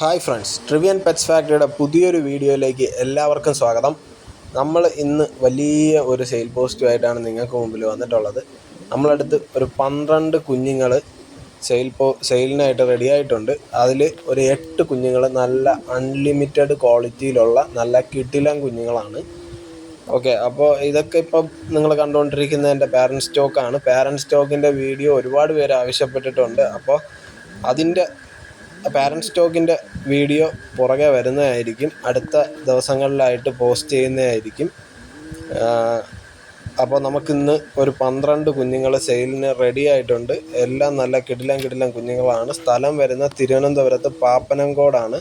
Hi friends ട്രിവിയൻ pets ഫാക്ടറിയുടെ പുതിയൊരു വീഡിയോയിലേക്ക് എല്ലാവർക്കും സ്വാഗതം. നമ്മൾ ഇന്ന് വലിയ ഒരു സെയിൽ പോസ്റ്റുമായിട്ടാണ് നിങ്ങൾക്ക് മുമ്പിൽ വന്നിട്ടുള്ളത്. നമ്മളടുത്ത് ഒരു പന്ത്രണ്ട് കുഞ്ഞുങ്ങൾ സെയിൽ പോ സെയിലിനായിട്ട് റെഡി ആയിട്ടുണ്ട്. അതിൽ ഒരു എട്ട് കുഞ്ഞുങ്ങൾ നല്ല അൺലിമിറ്റഡ് ക്വാളിറ്റിയിലുള്ള നല്ല കിട്ടിലം കുഞ്ഞുങ്ങളാണ്. ഓക്കെ അപ്പോൾ ഇതൊക്കെ ഇപ്പം നിങ്ങൾ കണ്ടുകൊണ്ടിരിക്കുന്നതിന്റെ പാരന്റ് സ്റ്റോക്കാണ് പാരന്റ് സ്റ്റോക്കിന്റെ വീഡിയോ ഒരുപാട് പേര് ആവശ്യപ്പെട്ടിട്ടുണ്ട്. അപ്പോൾ അതിന്റെ പാരന്റ് സ്റ്റോക്കിന്റെ വീഡിയോ പുറകെ വരുന്നതായിരിക്കും. അടുത്ത ദിവസങ്ങളിലായിട്ട് പോസ്റ്റ് ചെയ്യുന്നതായിരിക്കും. അപ്പോൾ നമുക്കിന്ന് ഒരു പന്ത്രണ്ട് കുഞ്ഞുങ്ങൾ സെയിലിന് റെഡി ആയിട്ടുണ്ട്. എല്ലാം നല്ല കിടിലം കിടിലം കുഞ്ഞുങ്ങളാണ്. സ്ഥലം വരുന്ന തിരുവനന്തപുരത്ത് പാപ്പനംകോടാണ്.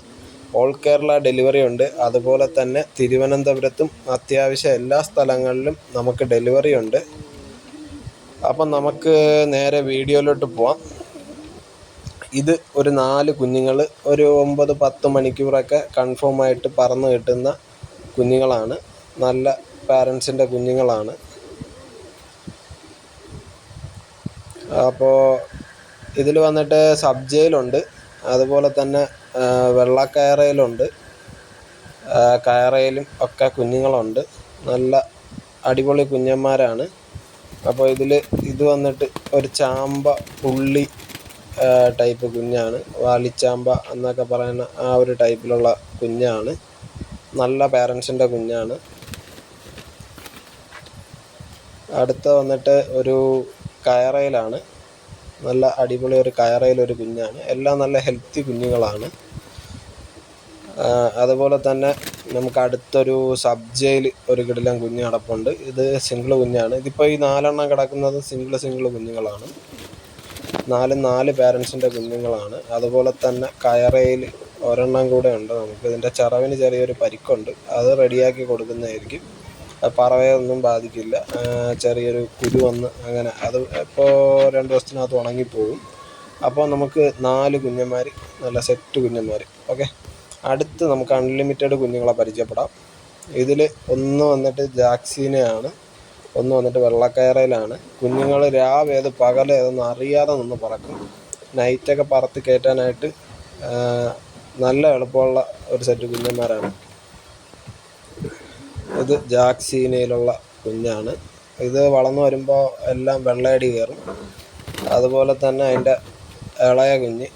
ഓൾ കേരള ഡെലിവറി ഉണ്ട്. അതുപോലെ തന്നെ തിരുവനന്തപുരത്തും അത്യാവശ്യം എല്ലാ സ്ഥലങ്ങളിലും നമുക്ക് ഡെലിവറി ഉണ്ട്. അപ്പം നമുക്ക് നേരെ വീഡിയോയിലോട്ട് പോവാം. ഇത് ഒരു നാല് കുഞ്ഞുങ്ങൾ ഒരു ഒമ്പത് പത്ത് മണിക്കൂറൊക്കെ കൺഫേം ആയിട്ട് പറന്ന് കിട്ടുന്ന കുഞ്ഞുങ്ങളാണ്. നല്ല പാരൻസിന്റെ കുഞ്ഞുങ്ങളാണ്. അപ്പോൾ ഇതിൽ വന്നിട്ട് സബ് ജയിലുണ്ട് അതുപോലെ തന്നെ വെള്ള കയറയിലുണ്ട് കയറയിലും ഒക്കെ കുഞ്ഞുങ്ങളുണ്ട്. നല്ല അടിപൊളി കുഞ്ഞന്മാരാണ്. അപ്പോൾ ഇതിൽ ഇത് വന്നിട്ട് ഒരു ചാമ്പ പുള്ളി ടൈപ്പ് കുഞ്ഞാണ്. വാലിച്ചാമ്പ എന്നൊക്കെ പറയുന്ന ആ ഒരു ടൈപ്പിലുള്ള കുഞ്ഞാണ്. നല്ല പാരൻസിന്റെ കുഞ്ഞാണ്. അടുത്ത വന്നിട്ട് ഒരു കയറയിലാണ്. നല്ല അടിപൊളി ഒരു കയറയിലൊരു കുഞ്ഞാണ്. എല്ലാം നല്ല ഹെൽത്തി കുഞ്ഞുങ്ങളാണ്. അതുപോലെ തന്നെ നമുക്ക് അടുത്തൊരു സബ് ജയിൽ ഒരു കിടിലം കുഞ്ഞ് കിടപ്പുണ്ട്. ഇത് സിംഗിൾ കുഞ്ഞാണ്. ഇതിപ്പോൾ ഈ നാലെണ്ണം കിടക്കുന്നത് സിംഗിൾ സിംഗിൾ കുഞ്ഞുങ്ങളാണ്. നാലും നാല് പാരൻസിന്റെ കുഞ്ഞുങ്ങളാണ്. അതുപോലെ തന്നെ കയറയിൽ ഒരെണ്ണം കൂടെ ഉണ്ട് നമുക്ക്. ഇതിന്റെ ചിറവിന് ചെറിയൊരു പരിക്കുണ്ട്. അത് റെഡിയാക്കി കൊടുക്കുന്നതായിരിക്കും. പറവയെ ഒന്നും ബാധിക്കില്ല. ചെറിയൊരു കുരു വന്ന് അങ്ങനെ അത് ഇപ്പോൾ രണ്ട് ദിവസത്തിനകത്ത് ഉണങ്ങിപ്പോകും. അപ്പോൾ നമുക്ക് നാല് കുഞ്ഞന്മാർ നല്ല സെറ്റ് കുഞ്ഞന്മാർ ഓക്കെ? അടുത്ത് നമുക്ക് അൺലിമിറ്റഡ് കുഞ്ഞുങ്ങളെ പരിചയപ്പെടാം. ഇതിൽ ഒന്ന് വന്നിട്ട് ജാക്സീനയാണ്. ഒന്ന് വന്നിട്ട് വെള്ളക്കയറയിലാണ്. കുഞ്ഞുങ്ങൾ രാവേത് പകൽ ഏതൊന്നും അറിയാതെ നിന്ന് പറക്കും. നൈറ്റൊക്കെ പറത്തി കയറ്റാനായിട്ട് നല്ല എളുപ്പമുള്ള ഒരു സെറ്റ് കുഞ്ഞന്മാരാണ്. ഇത് ജാക്സീനയിലുള്ള കുഞ്ഞാണ്. ഇത് വളർന്നു വരുമ്പോൾ എല്ലാം വെള്ളയടി കയറും. അതുപോലെ തന്നെ അതിന്റെ ഇളയ കുഞ്ഞ്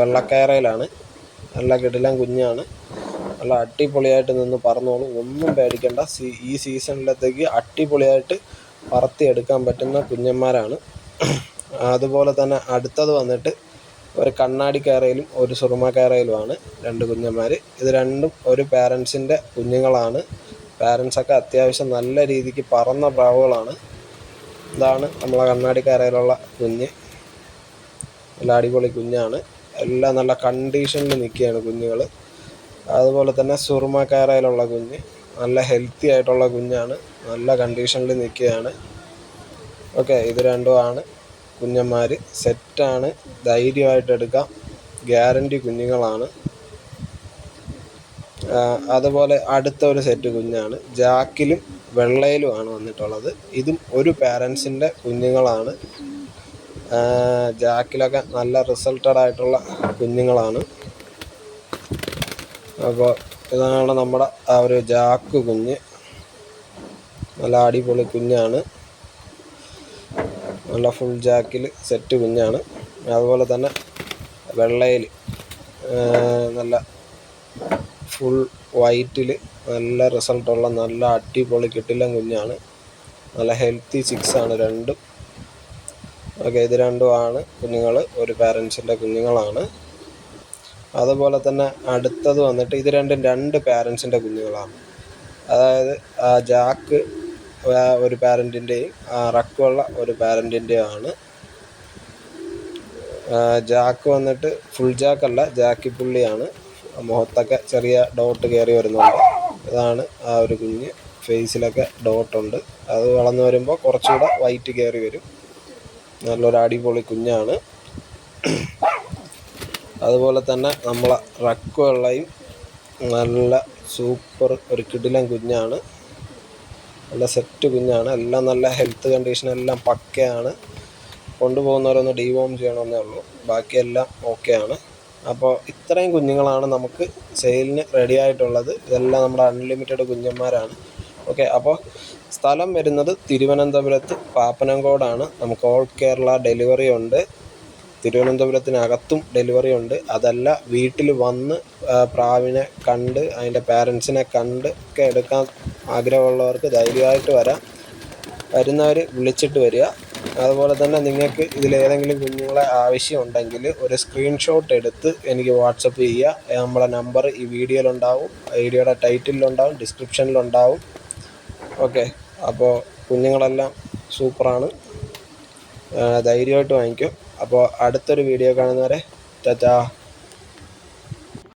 വെള്ളക്കയറയിലാണ്. നല്ല കിടിലം കുഞ്ഞാണ്. നല്ല അടിപൊളിയായിട്ട് നിന്ന് പറന്നോളും. ഒന്നും പേടിക്കേണ്ട. സീ ഈ സീസണിലത്തേക്ക് അടിപൊളിയായിട്ട് പറത്തിയെടുക്കാൻ പറ്റുന്ന കുഞ്ഞന്മാരാണ്. അതുപോലെ തന്നെ അടുത്തത് വന്നിട്ട് ഒരു കണ്ണാടി കയറയിലും ഒരു സുറുമ കയറയിലുമാണ് രണ്ട് കുഞ്ഞന്മാർ ഇത് രണ്ടും ഒരു പാരൻസിന്റെ കുഞ്ഞുങ്ങളാണ്. പാരൻസൊക്കെ അത്യാവശ്യം നല്ല രീതിക്ക് പറന്ന പ്രാവുകളാണ്. ഇതാണ് നമ്മളെ കണ്ണാടി കയറയിലുള്ള കുഞ്ഞ്. നല്ല അടിപൊളി കുഞ്ഞാണ്. എല്ലാം നല്ല കണ്ടീഷനിൽ നിൽക്കുകയാണ് കുഞ്ഞുങ്ങൾ അതുപോലെ തന്നെ സുറുമക്കാരയിലുള്ള കുഞ്ഞ് നല്ല ഹെൽത്തി ആയിട്ടുള്ള കുഞ്ഞാണ്. നല്ല കണ്ടീഷനിൽ നിൽക്കുകയാണ്. ഓക്കെ ഇത് രണ്ടുമാണ് കുഞ്ഞന്മാർ സെറ്റാണ് ധൈര്യമായിട്ട് എടുക്കാം ഗ്യാരണ്ടി കുഞ്ഞുങ്ങളാണ്. അതുപോലെ അടുത്ത ഒരു സെറ്റ് കുഞ്ഞാണ്. ജാക്കിലും വെള്ളയിലുമാണ് വന്നിട്ടുള്ളത്. ഇതും ഒരു പാരൻസിന്റെ കുഞ്ഞുങ്ങളാണ്. ജാക്കിലൊക്കെ നല്ല റിസൾട്ടഡ് ആയിട്ടുള്ള കുഞ്ഞുങ്ങളാണ്. അപ്പോൾ ഇതാണ് നമ്മുടെ ആ ഒരു ജാക്ക് കുഞ്ഞ്. നല്ല അടിപൊളി കുഞ്ഞാണ്. നല്ല ഫുൾ ജാക്കിൽ സെറ്റ് കുഞ്ഞാണ്. അതുപോലെ തന്നെ വെള്ളയിൽ നല്ല ഫുൾ വൈറ്റിൽ നല്ല റിസൾട്ടുള്ള നല്ല അടിപൊളി കിട്ടില്ല കുഞ്ഞാണ്. നല്ല ഹെൽത്തി സിക്സ് ആണ് രണ്ടും. ഓക്കെ ഇത് രണ്ടുമാണ് കുഞ്ഞുങ്ങൾ ഒരു പാരൻസിന്റെ കുഞ്ഞുങ്ങളാണ്. അതുപോലെ തന്നെ അടുത്തത് വന്നിട്ട് ഇത് രണ്ടും രണ്ട് പാരൻസിന്റെ കുഞ്ഞുങ്ങളാണ്. അതായത് ആ ജാക്ക് ഒരു പാരന്റിന്റെയും റക്കുള്ള ഒരു പാരന്റിന്റെയും ആണ് ജാക്ക് വന്നിട്ട് ഫുൾ ജാക്കല്ല ജാക്കി പുള്ളിയാണ്. മുഖത്തൊക്കെ ചെറിയ ഡോട്ട് കയറി വരുന്നുണ്ട്. ഇതാണ് ആ ഒരു കുഞ്ഞ്. ഫേസിലൊക്കെ ഡോട്ടുണ്ട്. അത് വളർന്നു വരുമ്പോൾ കുറച്ചുകൂടെ വൈറ്റ് കയറി വരും. നല്ലൊരു അടിപൊളി കുഞ്ഞാണ്. അതുപോലെ തന്നെ നമ്മളെ റക്കുവെള്ളയും നല്ല സൂപ്പർ ഒരു കിടിലൻ കുഞ്ഞാണ്. നല്ല സെറ്റ് കുഞ്ഞാണ്. എല്ലാം നല്ല ഹെൽത്ത് കണ്ടീഷൻ എല്ലാം പക്കയാണ്. കൊണ്ടുപോകുന്നവരൊന്ന് ഡീവോം ചെയ്യണമെന്നേ ഉള്ളൂ. ബാക്കിയെല്ലാം ഓക്കെയാണ് അപ്പോൾ ഇത്രയും കുഞ്ഞുങ്ങളാണ് നമുക്ക് സെയിലിന് റെഡി ആയിട്ടുള്ളത്. ഇതെല്ലാം നമ്മുടെ അൺലിമിറ്റഡ് കുഞ്ഞന്മാരാണ്. ഓക്കെ അപ്പോൾ സ്ഥലം വരുന്നത് തിരുവനന്തപുരത്ത് പാപ്പനംകോടാണ്. നമുക്ക് ഓൾ കേരള ഡെലിവറി ഉണ്ട്. തിരുവനന്തപുരത്തിനകത്തും ഡെലിവറി ഉണ്ട്. അതല്ല വീട്ടിൽ വന്ന് പ്രാവിനെ കണ്ട് അതിന്റെ പാരൻസിനെ കണ്ട് ഒക്കെ എടുക്കാൻ ആഗ്രഹമുള്ളവർക്ക് ധൈര്യമായിട്ട് വരാം. വരുന്നവർ വിളിച്ചിട്ട് വരിക. അതുപോലെ തന്നെ നിങ്ങൾക്ക് ഇതിലേതെങ്കിലും കുഞ്ഞുങ്ങളെ ആവശ്യമുണ്ടെങ്കിൽ ഒരു സ്ക്രീൻഷോട്ട് എടുത്ത് എനിക്ക് വാട്സപ്പ് ചെയ്യുക. നമ്മളെ നമ്പർ ഈ വീഡിയോയിലുണ്ടാവും വീഡിയോയുടെ ടൈറ്റിലുണ്ടാവും ഡിസ്ക്രിപ്ഷനിലുണ്ടാവും ഓക്കെ അപ്പോൾ കുഞ്ഞുങ്ങളെല്ലാം സൂപ്പറാണ് ധൈര്യമായിട്ട് വാങ്ങിക്കും. അപ്പോൾ അടുത്തൊരു വീഡിയോ കാണുന്നവരെ ടാറ്റാ.